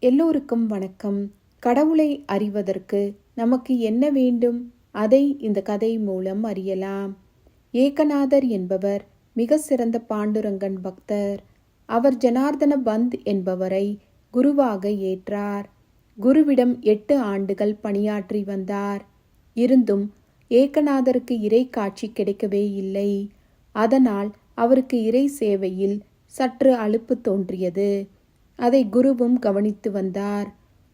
எல்லோருக்கும் வணக்கம். கடவுளை அறிவதற்கு நமக்கு என்ன வேண்டும்? அதை இந்த கதை மூலம் அறியலாம். ஏகநாதர் என்பவர் மிக சிறந்த பாண்டுரங்கன் பக்தர். அவர் ஜனார்தன பந்த் என்பவரை குருவாக ஏற்றார். குருவிடம் எட்டு ஆண்டுகள் பணியாற்றி வந்தார். இருந்தும் ஏகநாதருக்கு இறை காட்சி கிடைக்கவே இல்லை. அதனால் அவருக்கு இறை சேவையில் சற்று அலுப்பு தோன்றியது. அதை குருவும் கவனித்து வந்தார்.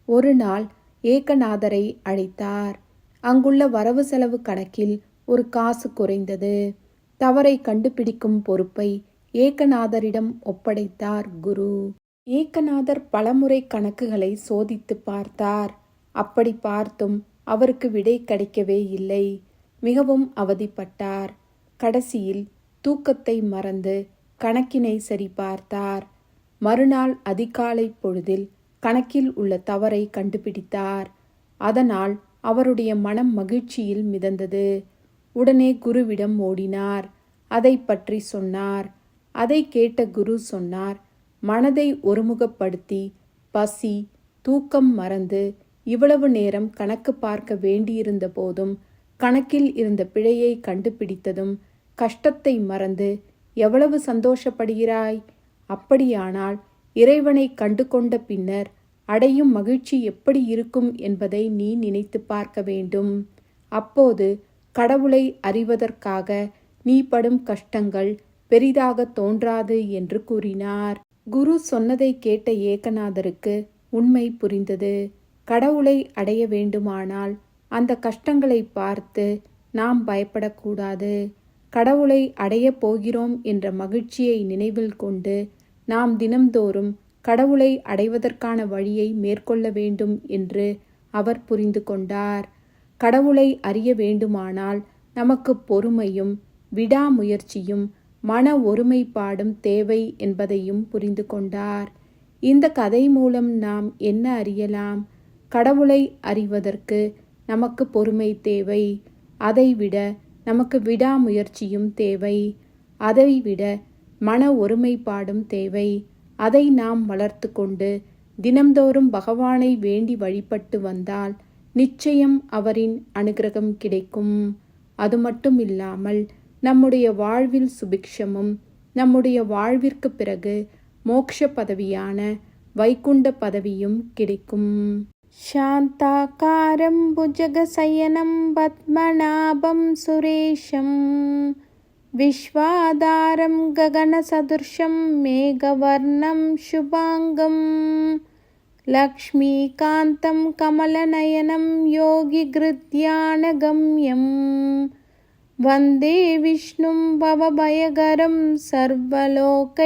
ஒரு நாள் ஏகநாதரை அழைத்தார். அங்குள்ள வரவு செலவு கணக்கில் ஒரு காசு குறைந்தது. தவறை கண்டுபிடிக்கும் பொறுப்பை ஏகநாதரிடம் ஒப்படைத்தார் குரு. ஏகநாதர் பலமுறை கணக்குகளை சோதித்து பார்த்தார். அப்படி பார்த்தும் அவருக்கு விடை கிடைக்கவே இல்லை. மிகவும் அவதிப்பட்டார். கடைசியில் தூக்கத்தை மறந்து கணக்கினை சரி பார்த்தார் மறுநாள் அதிகாலை பொழுதில் கணக்கில் உள்ள தவறை கண்டுபிடித்தார். அதனால் அவருடைய மனம் மகிழ்ச்சியில் மிதந்தது. உடனே குருவிடம் ஓடினார். அதை பற்றி சொன்னார். அதை கேட்ட குரு சொன்னார் மனதை ஒருமுகப்படுத்தி பசி தூக்கம் மறந்து இவ்வளவு நேரம் கணக்கு பார்க்க வேண்டியிருந்த போதும் கணக்கில் இருந்த பிழையை கண்டுபிடித்ததும் கஷ்டத்தை மறந்து எவ்வளவு சந்தோஷப்படுகிறாய்? அப்படியானால் இறைவனை கண்டு கொண்ட பின்னர் அடையும் மகிழ்ச்சி எப்படி இருக்கும் என்பதை நீ நினைத்து பார்க்க வேண்டும். அப்போது கடவுளை அறிவதற்காக நீ படும் கஷ்டங்கள் பெரிதாக தோன்றாது என்று கூறினார். குரு சொன்னதை கேட்ட ஏகநாதருக்கு உண்மை புரிந்தது. கடவுளை அடைய வேண்டுமானால் அந்த கஷ்டங்களை பார்த்து நாம் பயப்படக்கூடாது. கடவுளை அடையப் போகிறோம் என்ற மகிழ்ச்சியை நினைவில் கொண்டு நாம் தினம்தோறும் கடவுளை அடைவதற்கான வழியை மேற்கொள்ள வேண்டும் என்று அவர் புரிந்து கொண்டார். கடவுளை அறிய வேண்டுமானால் நமக்கு பொறுமையும் விடாமுயற்சியும் மன ஒருமைப்பாடும் தேவை என்பதையும் புரிந்து கொண்டார். இந்த கதை மூலம் நாம் என்ன அறியலாம்? கடவுளை அறிவதற்கு நமக்கு பொறுமை தேவை. அதைவிட நமக்கு விடாமுயற்சியும் தேவை. அதைவிட மன ஒருமைப்பாடும் தேவை. அதை நாம் வளர்த்து கொண்டு தினம்தோறும் பகவானை வேண்டி வழிபட்டு வந்தால் நிச்சயம் அவரின் அனுகிரகம் கிடைக்கும். அது மட்டும் இல்லாமல் நம்முடைய வாழ்வில் சுபிக்ஷமும் நம்முடைய வாழ்விற்கு பிறகு மோக்ஷ பதவியான வைகுண்ட பதவியும் கிடைக்கும். శాంతాకారం భుజగశయనం పద్మనాభం సురేశం విశ్వాధారం గగనసదృశం మేఘవర్ణం శుభాంగం లక్ష్మీకాంతం కమలనయనం యోగిగృధ్యానగమ్యం వందే విష్ణుం భవభయగరం సర్వలోకైకనాథం